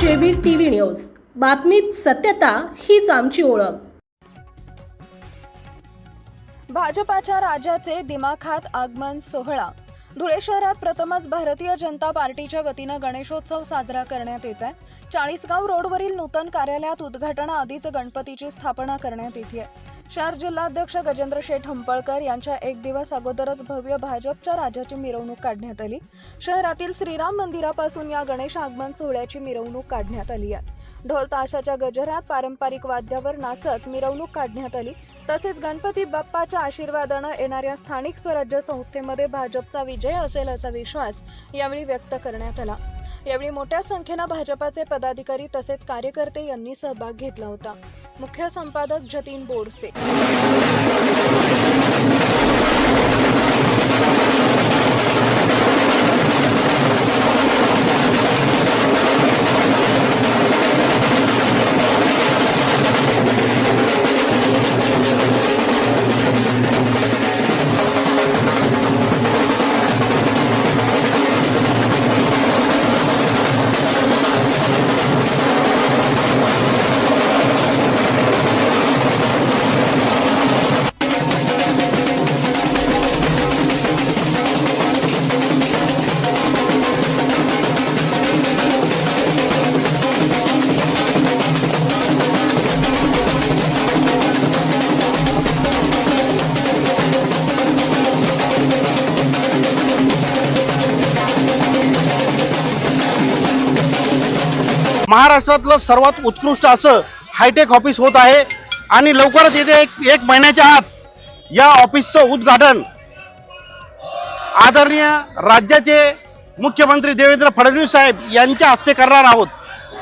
JB TV news. बातमीत सत्यता हीच आमची ओळख. भाजपाच्या राजाचे दिमाखात आगमन सोहळा. धुळे शहरात प्रथमच भारतीय जनता पार्टीच्या वतीनं गणेशोत्सव साजरा करण्यात येत आहे. चाळीसगाव रोडवरील नूतन कार्यालयात उद्घाटनाआधीच गणपतीची स्थापना करण्यात येते. शहर जिल्हाध्यक्ष गजेंद्र शेठ हंपळकर यांच्या एक दिवस अगोदरच भव्य भाजपच्या राजाची मिरवणूक काढण्यात आली. शहरातील श्रीराम मंदिरापासून या गणेश आगमन सोहळ्याची मिरवणूक काढण्यात आली आहे. ढोल ताशाच्या गजरात पारंपरिक वाद्यावर नाचत मिरवणूक काढण्यात आली. तसेच गणपती बाप्पाच्या आशीर्वादानं येणाऱ्या स्थानिक स्वराज्य संस्थेमध्ये भाजपचा विजय असेल असा विश्वास यावेळी व्यक्त करण्यात आला. यावेळी मोठ्या संख्येनं भाजपाचे पदाधिकारी तसेच कार्यकर्ते यांनी सहभाग घेतला होता. मुख्य संपादक जतीन बोरसे महाराष्ट्रातलं सर्वात उत्कृष्ट असं हायटेक ऑफिस होत आहे आणि लवकरच येथे एक एक महिन्याच्या आत या ऑफिसचं उद्घाटन आदरणीय राज्याचे मुख्यमंत्री देवेंद्र फडणवीस साहेब यांच्या हस्ते करणार आहोत.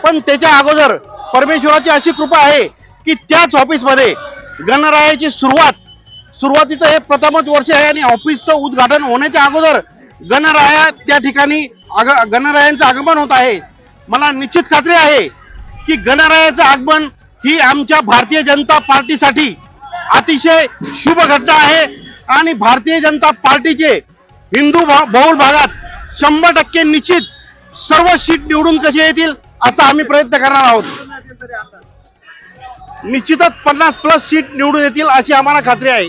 पण त्याच्या अगोदर परमेश्वराची अशी कृपा आहे की त्याच ऑफिसमध्ये गणरायाची सुरुवात सुरुवातीचं हे प्रथमच वर्ष आहे आणि ऑफिसचं उद्घाटन होण्याच्या अगोदर गणराया त्या ठिकाणी आग गणरायांचं आगमन होत आहे. मला निश्चित खात्री आहे की गणरायाचं आगमन ही आमच्या भारतीय जनता पार्टीसाठी अतिशय शुभ घटना आहे आणि भारतीय जनता पार्टीचे हिंदू भा- बहुल भागात शंभर टक्के निश्चित सर्व सीट निवडून कसे येतील असा आम्ही प्रयत्न करणार आहोत. निश्चितच पन्नास प्लस सीट निवडून येतील अशी आम्हाला खात्री आहे.